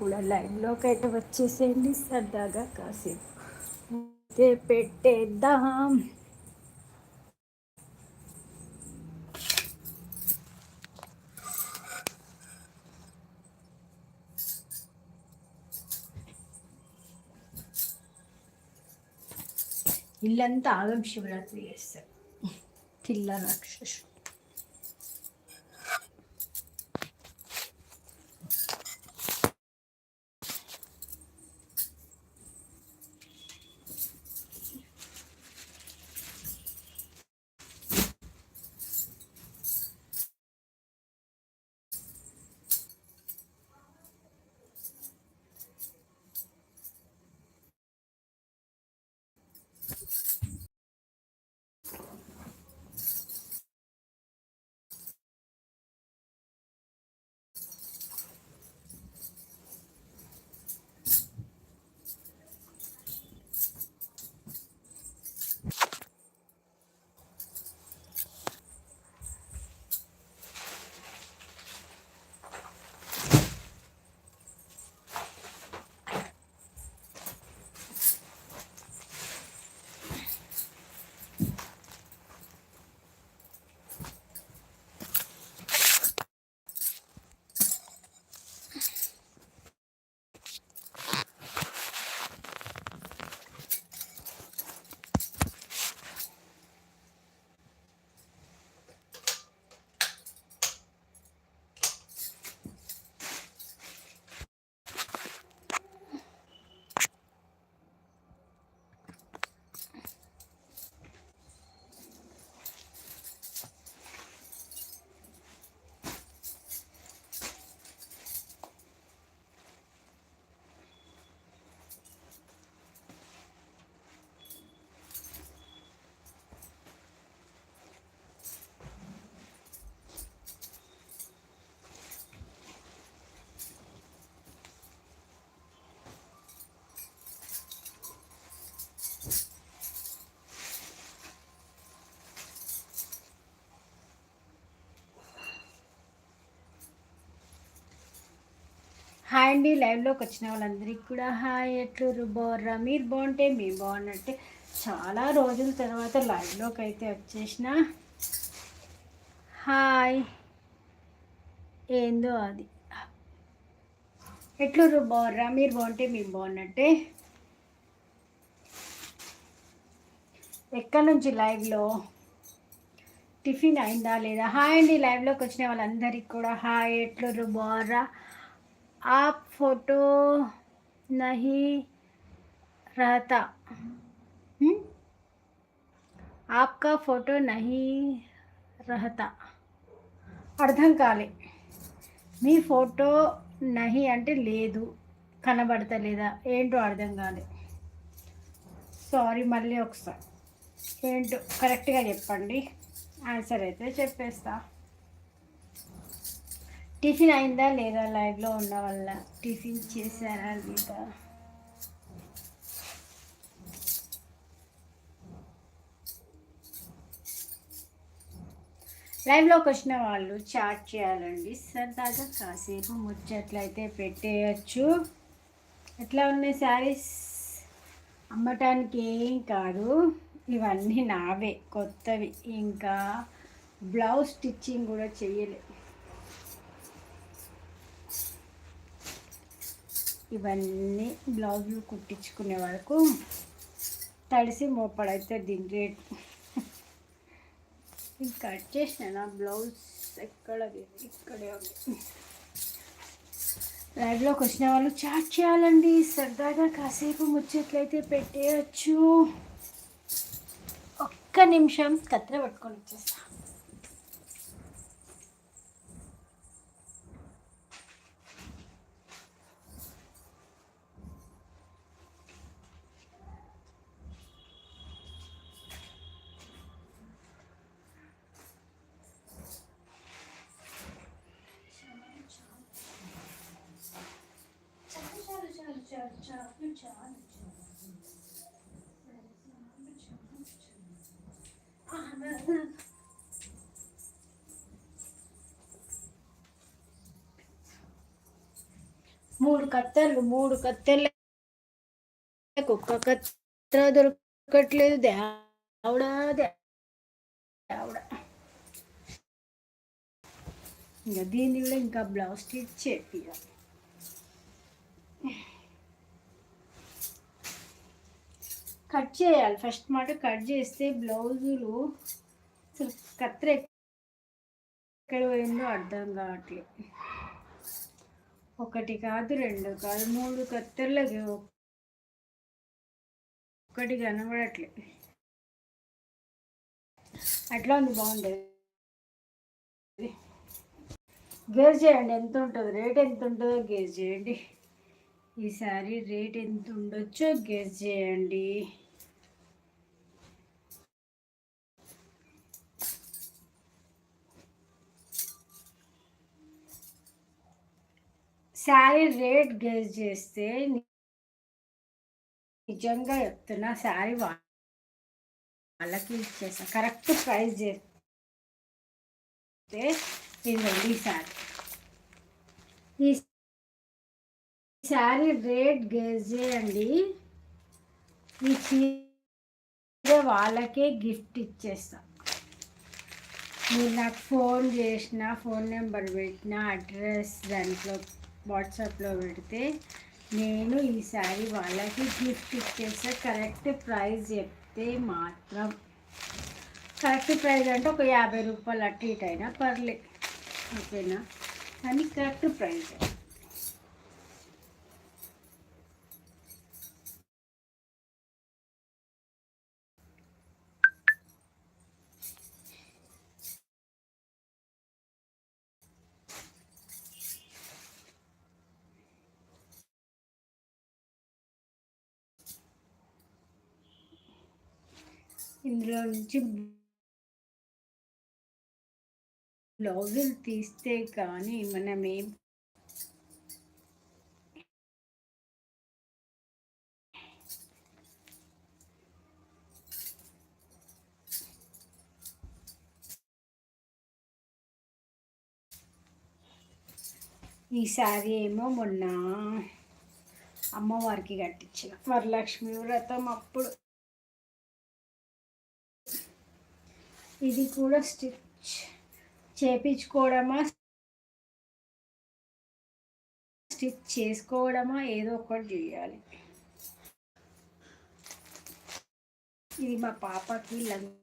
కూడా లైన్లోకి అయితే వచ్చేసేయండి సరదాగా కాసేపు. అయితే పెట్టేద్దాం. ఇల్లంతా ఆగం శివరాత్రి చేస్తారు. పిల్ల రాక్షసు హాయ్ అండి లైవ్లోకి వచ్చిన వాళ్ళందరికీ కూడా హాయ్ ఎట్లు బాగుర్రా మీరు బాగుంటే మేము బాగున్నట్టే చాలా రోజుల తర్వాత లైవ్లోకి అయితే వచ్చేసిన. హాయ్. ఏందో అది. ఎట్లు బాగుర్రా మీరు బాగుంటే మేము బాగున్నట్టే ఎక్కడి నుంచి లైవ్లో? టిఫిన్ అయిందా లేదా? హాయ్ అండి లైవ్లోకి వచ్చిన వాళ్ళందరికీ కూడా హాయ్ ఎట్లు బాగుర్రా आप फोटो नहीं रहता हुँ? आपका फोटो नहीं रहता అర్థం కాలే మీ ఫోటో నహి అంటే లేదు కనబడతలేదా ఏంటో అర్థం కాలే సారీ మళ్ళీ ఒకసారి ఏంటో కరెక్ట్గా చెప్పండి ఆన్సర్ అయితే చెప్పేస్తా టిఫిన్ అయిందా లేదా లైవ్లో ఉన్న వల్ల టిఫిన్ చేశారా లేదా? లైవ్లోకి వచ్చిన వాళ్ళు చాట్ చేయాలండి. సరదాగా కాసేపు ముచ్చట్లయితే పెట్టేయచ్చు. ఎట్లా ఉన్నాయి శారీస్? అమ్మటానికి ఏం కాదు. ఇవన్నీ నావే కొత్తవి. ఇంకా బ్లౌజ్ స్టిచ్చింగ్ కూడా చేయలేదు ఇవన్నీ బ్లౌజులు కుట్టించుకునే వరకు తడిసి మోపడైతే దీని రేట్ ఇంకా కట్ చేసిన బ్లౌజ్ ఎక్కడ ఇక్కడే ఉంది. లైవ్లోకి వచ్చిన వాళ్ళు చాట్ చేయాలండి. సరదాగా కాసేపు ముచ్చట్లయితే పెట్టేయచ్చు. ఒక్క నిమిషం కత్తిర పట్టుకొని వచ్చేస్తాను మూడు కత్తెలు మూడు కత్తెలు ఒక్క కత్తెర దొరకట్లేదు. దేవుడా దేవుడా. ఇంకా దీన్ని కూడా ఇంకా బ్లౌజ్ స్టిచ్ చేయాలి కట్ చేయాలి. ఫస్ట్ మాట కట్ చేస్తే బ్లౌజులు అసలు కత్తిర ఎక్కడ పోయిందో అర్థం కావట్లేదు ఒకటి కాదు రెండు కాదు మూడు కత్తెర్లకి ఒకటి కనబడట్లేదు అట్లా ఉంది బాగుండేది గేజ్ చేయండి ఎంత ఉంటుంది? రేట్ ఎంత ఉంటుందో గేజ్ చేయండి. ఈసారి రేట్ ఎంత ఉండొచ్చో గెస్ చేయండి. శారీ రేట్ గెస్ చేస్తే నిజంగా చెప్తున్నా శారీ వాళ్ళకి ఇచ్చేసా కరెక్ట్ ప్రైస్ చేస్తే ఇదండి ఈ శారీ. ఈ శారీ రేట్ గేజ్ చేయండి. ఈ చీర వాళ్ళకే గిఫ్ట్ ఇచ్చేస్తా. మీరు నాకు ఫోన్ చేసిన ఫోన్ నెంబర్ పెట్టిన అడ్రస్ దాంట్లో వాట్సాప్లో పెడితే నేను ఈ శారీ వాళ్ళకి గిఫ్ట్ ఇచ్చేస్తా. కరెక్ట్ ప్రైస్ చెప్తే మాత్రం. కరెక్ట్ ప్రైస్ అంటే ఒక యాభై రూపాయలు అటు ఇటు అయినా పర్లేదు ఓకేనా? కానీ కరెక్ట్ ప్రైస్. ఇందులో నుంచి బ్లౌజులు తీస్తే కానీ మనం ఏం ఈ ఏమో మొన్న అమ్మవారికి కట్టించిన వరలక్ష్మి వ్రతం అప్పుడు. ఇది కూడా స్టిచ్ చేపించుకోవడమా? స్టిచ్ చేసుకోవడమా? ఏదో ఒకటి చేయాలి. ఇది మా పాపకి లంచ్.